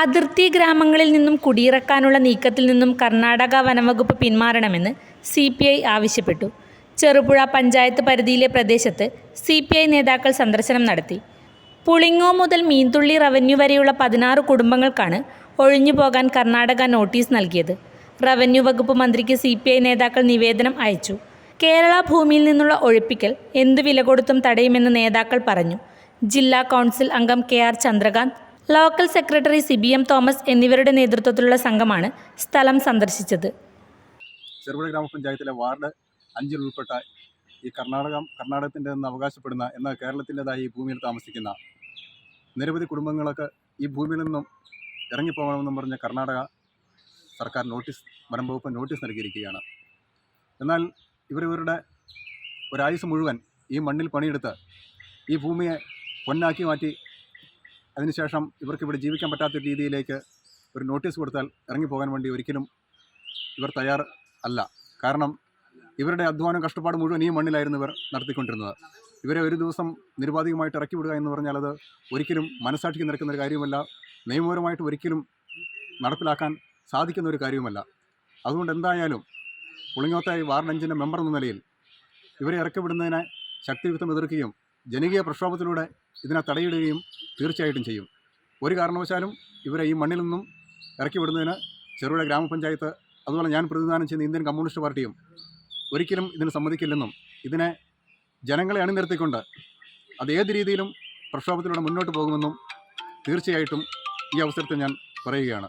അതിർത്തി ഗ്രാമങ്ങളിൽ നിന്നും കുടിയിറക്കാനുള്ള നീക്കത്തിൽ നിന്നും കർണാടക വനംവകുപ്പ് പിന്മാറണമെന്ന് സി പി ഐ ആവശ്യപ്പെട്ടു. ചെറുപുഴ പഞ്ചായത്ത് പരിധിയിലെ പ്രദേശത്ത് സി പി ഐ നേതാക്കൾ സന്ദർശനം നടത്തി. പുളിങ്ങോ മുതൽ മീൻതുള്ളി റവന്യൂ വരെയുള്ള പതിനാറ് കുടുംബങ്ങൾക്കാണ് ഒഴിഞ്ഞു പോകാൻ കർണാടക നോട്ടീസ് നൽകിയത്. റവന്യൂ വകുപ്പ് മന്ത്രിക്ക് സി പി ഐ നേതാക്കൾ നിവേദനം അയച്ചു. കേരള ഭൂമിയിൽ നിന്നുള്ള ഒഴിപ്പിക്കൽ എന്ത് വില കൊടുത്തും തടയുമെന്ന് നേതാക്കൾ പറഞ്ഞു. ജില്ലാ കൗൺസിൽ അംഗം K R Chandrakanth local secretary C B M Thomas എന്നിവരുടെ നേതൃത്വത്തിലുള്ള സംഘമാണ് സ്ഥലം സന്ദർശിച്ചത്. ചെറുപുഴ ഗ്രാമപഞ്ചായത്തിലെ വാർഡ് അഞ്ചിൽ ഉൾപ്പെട്ട ഈ കർണാടക കർണാടകത്തിന്റെ എന്ന് അവകാശപ്പെടുന്ന എന്നാൽ കേരളത്തിന്റെതായി ഈ ഭൂമിയിൽ താമസിക്കുന്ന നിരവധി കുടുംബങ്ങളൊക്കെ ഈ ഭൂമിയിൽ നിന്നും ഇറങ്ങിപ്പോകണമെന്നും പറഞ്ഞ കർണാടക സർക്കാർ നോട്ടീസ് വനം വകുപ്പ് നോട്ടീസ് നൽകിയിരിക്കുകയാണ്. എന്നാൽ ഇവർ ഒരായുസ് മുഴുവൻ ഈ മണ്ണിൽ പണിയെടുത്ത് ഈ ഭൂമിയെ പൊന്നാക്കി മാറ്റി അതിനുശേഷം ഇവർക്ക് ഇവിടെ ജീവിക്കാൻ പറ്റാത്ത രീതിയിലേക്ക് ഒരു നോട്ടീസ് കൊടുത്താൽ ഇറങ്ങിപ്പോകാൻ വേണ്ടി ഒരിക്കലും ഇവർ തയ്യാർ അല്ല. കാരണം ഇവരുടെ അധ്വാനം കഷ്ടപ്പാട് മുഴുവൻ ഈ മണ്ണിലായിരുന്നു ഇവർ നടത്തിക്കൊണ്ടിരുന്നത്. ഇവരെ ഒരു ദിവസം നിരുപാധികമായിട്ട് ഇറക്കി വിടുക എന്ന് പറഞ്ഞാൽ അത് ഒരിക്കലും മനസ്സാക്ഷിക്ക് നിൽക്കുന്ന ഒരു കാര്യമല്ല. നിയമപരമായിട്ട് ഒരിക്കലും നടപ്പിലാക്കാൻ സാധിക്കുന്ന ഒരു കാര്യവുമല്ല. അതുകൊണ്ട് എന്തായാലും പുളിങ്ങോത്തായി വാർഡ് അഞ്ചിന്റെ മെമ്പർ എന്ന നിലയിൽ ഇവരെ ഇറക്കി വിടുന്നതിനെ ശക്തിയുക്തം എതിർക്കുകയും ജനകീയ പ്രക്ഷോഭത്തിലൂടെ ഇതിനെ തടയിടുകയും തീർച്ചയായിട്ടും ചെയ്യും. ഒരു കാരണവശാലും ഇവരെ ഈ മണ്ണിൽ നിന്നും ഇറക്കി വിടുന്നതിന് ചെറുപുഴ ഗ്രാമപഞ്ചായത്ത് അതുപോലെ ഞാൻ പ്രതിനിധാനം ചെയ്യുന്ന ഇന്ത്യൻ കമ്മ്യൂണിസ്റ്റ് പാർട്ടിയും ഒരിക്കലും ഇതിന് സമ്മതിക്കില്ലെന്നും ഇതിനെ ജനങ്ങളെ അണിനിർത്തിക്കൊണ്ട് അത് ഏത് രീതിയിലും പ്രക്ഷോഭത്തിലൂടെ മുന്നോട്ട് പോകുമെന്നും തീർച്ചയായിട്ടും ഈ അവസരത്തിൽ ഞാൻ പറയുകയാണ്.